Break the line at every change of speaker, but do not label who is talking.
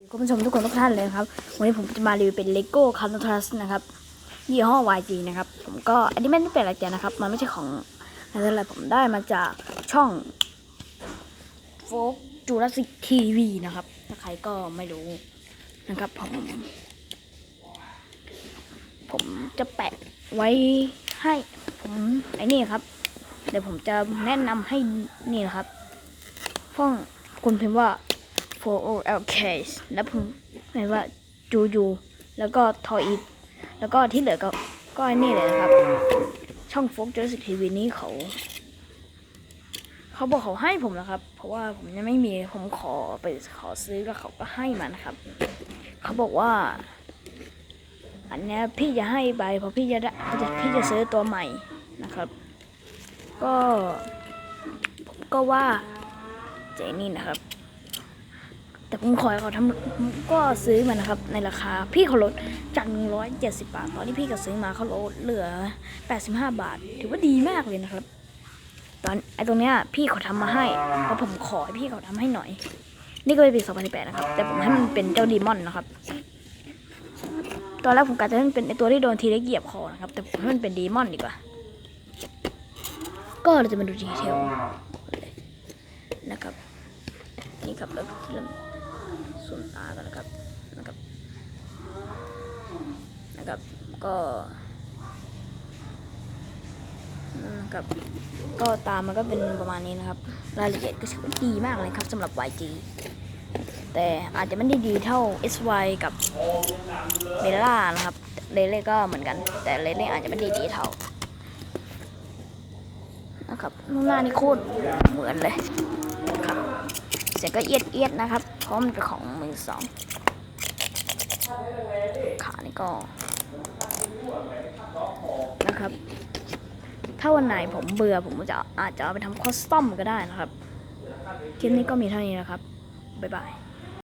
คุณผู้ชมทุกคนทุกท่านเลยครับ วันนี้ผมจะมารีวิวเป็นเลโก้คาร์ t ทรัสนะครับยี่ห้อ YG นะครับ ผมก็อันนี้ไม่ได้เป็นอะไรเจนะครับ มันไม่ใช่ของอะไรผมได้มาจากช่องโฟกจูราสสิกทีวีนะครับ ถ้าใครก็ไม่รู้นะครับผม ผมจะแปะไว้ให้ผมไอ้นี่ครับ เดี๋ยวผมจะแนะนำให้นี่นะครับ ฟ้องคุณพิมพ์ว่า 4 O L K แล้วผมเห็นว่าจูจูแล้วก็ทออีกแล้วก็ที่เหลือก็ก็อ้นี่เลยนะครับ ช่องโฟกจูสิทีวีนี้เขา เขาบอกเขาให้ผมนะครับ เพราะว่าผมยังไม่มีผมขอไปขอซื้อแล้วเขาก็ให้มานะครับ เขาบอกว่า อันเนี้ยพี่จะให้ไปเพราะพี่จะได้พี่จะซื้อตัวใหม่นะครับ ก็ผมก็ว่าเจนี่นะครับ แต่ผมขอให้เขาทำก็ซื้อมานะครับในราคาพี่เขาลดจากร้อยเจ็ดสิบาท ตอนที่พี่ก็ซื้อมาเขาลดเหลือแปดสิบห้าบาท ถือว่าดีมากเลยนะครับ ตอนไอ้ตรงเนี้ยพี่เขาทำมาให้เพราะผมขอให้พี่เขาทำให้หน่อย นี่ก็เป็นปี2018นะครับ แต่ผมให้มันเป็นเจ้าดีมอนนะครับ ตอนแรกผมกะจะให้มันเป็นไอตัวที่โดนทีเล็กเหยียบคอนะครับ แต่ผมให้มันเป็นดีมอนดีกว่า ก็เราจะมาดูดีเทลนะครับนี่ครับเริ่ม ส่วนตากันนะครับนะครับ นะครับ ก็นะครับก็ตามมันก็เป็นประมาณนี้นะครับ รายละเอียดก็ถือว่าดีมากเลยครับสำหรับ YG แต่อาจจะไม่ได้ดีเท่า SY กับเบลล่านะครับเลเล่ก็เหมือนกัน แต่เลเล่อาจจะไม่ได้ดีเท่านะครับนุ่นหน้านี่โคตรเหมือนเลยครับ เสียงก็เอียดเอียดนะครับ เพราะมันเป็นของมือสองขานี่ก็นะครับ ถ้าวันไหนผมเบื่อผมจะอาจจะเอาไปทำคอสตอมก็ได้นะครับ คลิปนี้ก็มีเท่านี้นะครับ บ๊ายบาย